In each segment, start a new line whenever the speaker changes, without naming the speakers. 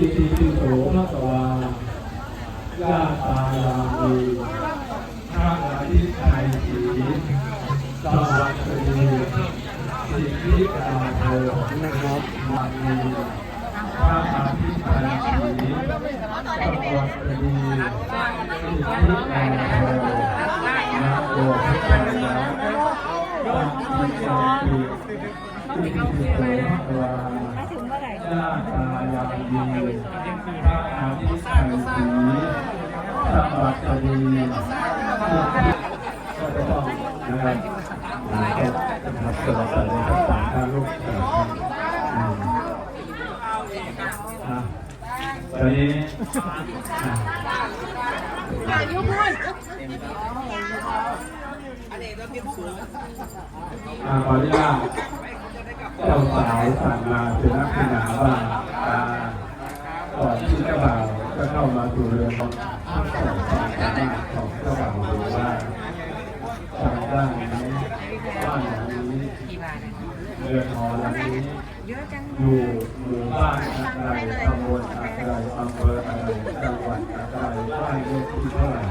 อิติปิโสภะคะวาญาตายามีพระอธิไทยสีสวัสดีสิทธิกาโทนะครับมามีพระอธิไทยสีสวัสดีสิทธิการโทนะโมพุทธายะตัมปิโภะคะวาญาตายามีพระอาทิตย์ไทยสีสวัสดีสิทธิก็จะต้องนะครับนะครับสวัสดีทั้งสามท่านลูกสาวท่านอ่าตอนนี้อ่าอาขออนุญาต เจ้าสาวสั่งมาเป็นนักขนาว่าอ่าก่อนที่เจ้าบ่าวจะเข้ามาสู่เรือนของทั้งสองฝ่ายสามารถของเจ้าบ่าวดูว่าจำได้ไหมบ้านหลังนี้เรือนหอหลังนี้อยู่หมู่บ้านอะไรตำบลอะไรอำเภออะไรจังหวัดอะไรบ้านเลขที่เท่าไหร่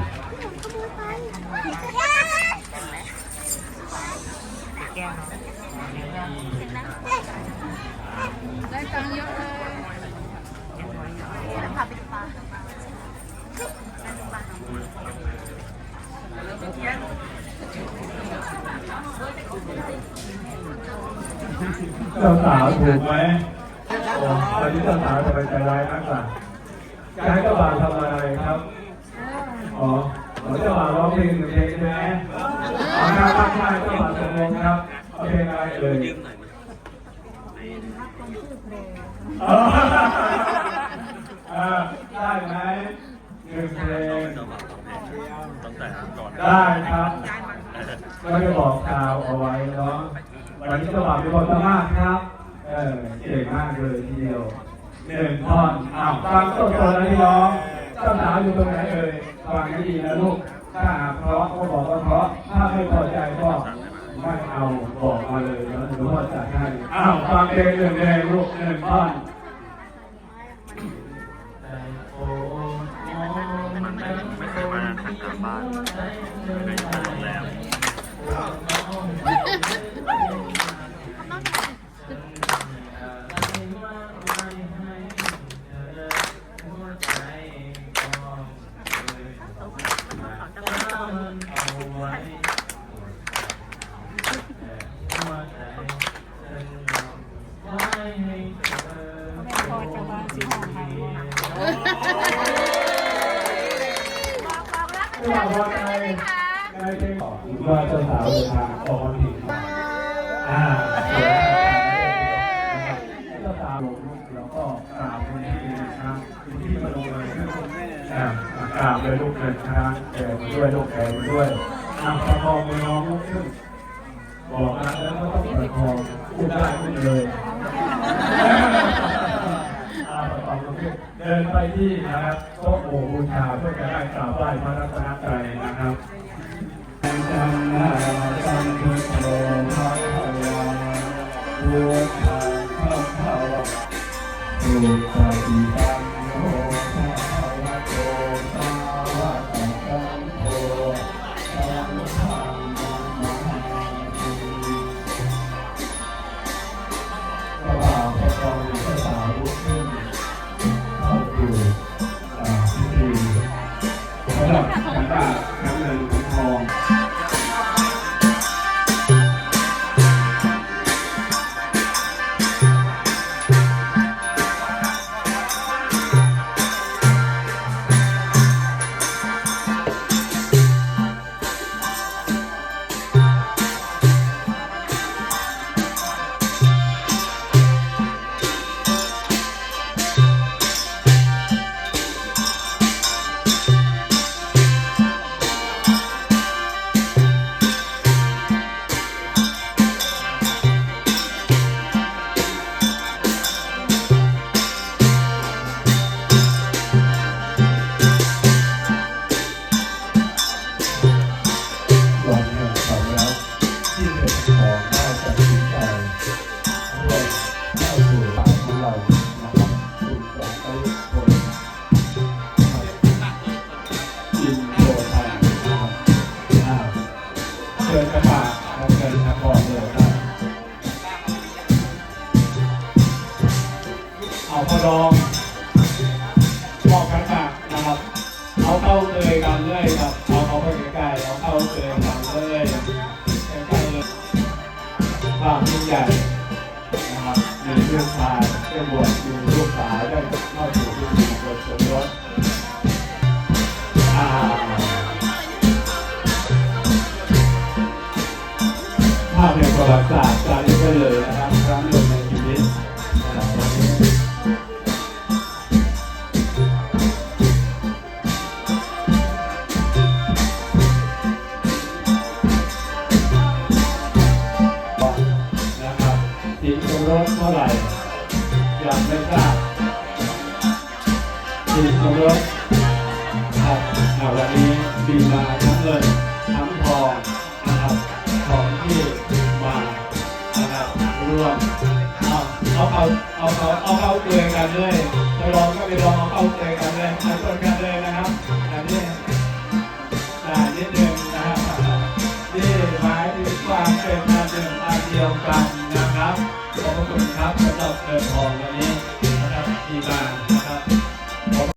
ได้ตังค์เยอะเลย
เจ้าสาวถูกไหมโอ้ตอนนี้เจ้าสาวจะไปใจร้ายนักล่ะจะให้เจ้าบ่าวทำอะไรครับ อ๋ออ๋อเจ้าบ่าวร้องเพลงหนึ่งเพลงใช่ไหมอ๋อครับครับใช่เจ้าบ่าวตกลงครับเอาเพลงอะไรเอ่ยอ๋อเออได้ไหมหนึ่งเพลง
ตั้งแต่ก่อน
ได้ครับ ก็จะบอกกล่าวเอาไว้เนาะ วันนี้เจ้าบ่าวเป็นคนสามารถครับ เออเก่งมากเลยทีเดียวหนึ่งท่อนอ้าวฟังต้นตอนนะพี่น้องเจ้าสาวอยู่ตรงไหนเอ่ยฟังให้ดีนะลูก ถ้าหากเพราะก็บอกว่าเพราะ ถ้าไม่พอใจก็ไม่เอาบอกมาเลยแล้วหนูว่าจัดให้อ้าวฟังเพลงหนึ่งเพลงลูกหนึ่งท่อน
ไม่ไม่เคยมาทางกลับบ้านไม่เคยอยู่โรงแรม
ว่าว่ใจในเพลงบอกว่าเจ้าสาวเดินทางออกมาผิดอ่าเจ้าสาวลงลูกแล้วก็กราบคนที่นะครับคนที่ มาลงเลยอ่ากราบเลยลูกเลยนะครับแกมาด้วยลูกแกมาด้วยอ่าประคองมือน้องลูกขึ้นบอกนะแล้วก็ต้องประคองพูดได้ขึ้นเลยเดินไปที่นะครับโต๊ะหมู่บูชาเพื่อจะได้กราบไหว้พระรัตนตรัยนะครับ เชิญกระบะน้ำเงินนครเลยครับเอาพอลองมอบกันมานะครับ เอาเข้าเลยกันเลยครับ เอาเข้าไปใกล้ๆเอาเข้าเลยกันเลยใกล้ๆเลยความยิ่งใหญ่นะครับมีลูกชายได้บวชมีลูกสาวได้เข้าสู่พิธีบวชสมรสอ่า ภาพในประวัติศาสตร์จารึกไว้เล ร่วมเอาเอาเอาเอาเอาเอาเข้าเกลือกันเลยจะลองก็ไปลองเอาเข้าเกลือกันเลยมาชนกันเลยนะครับอันนี้อ่านิดนึงนะครับนี่หมายถึงความเป็นอันหนึ่งอันเดียวกันนะครับขอบคุณครับสำหรับเดินทองวัน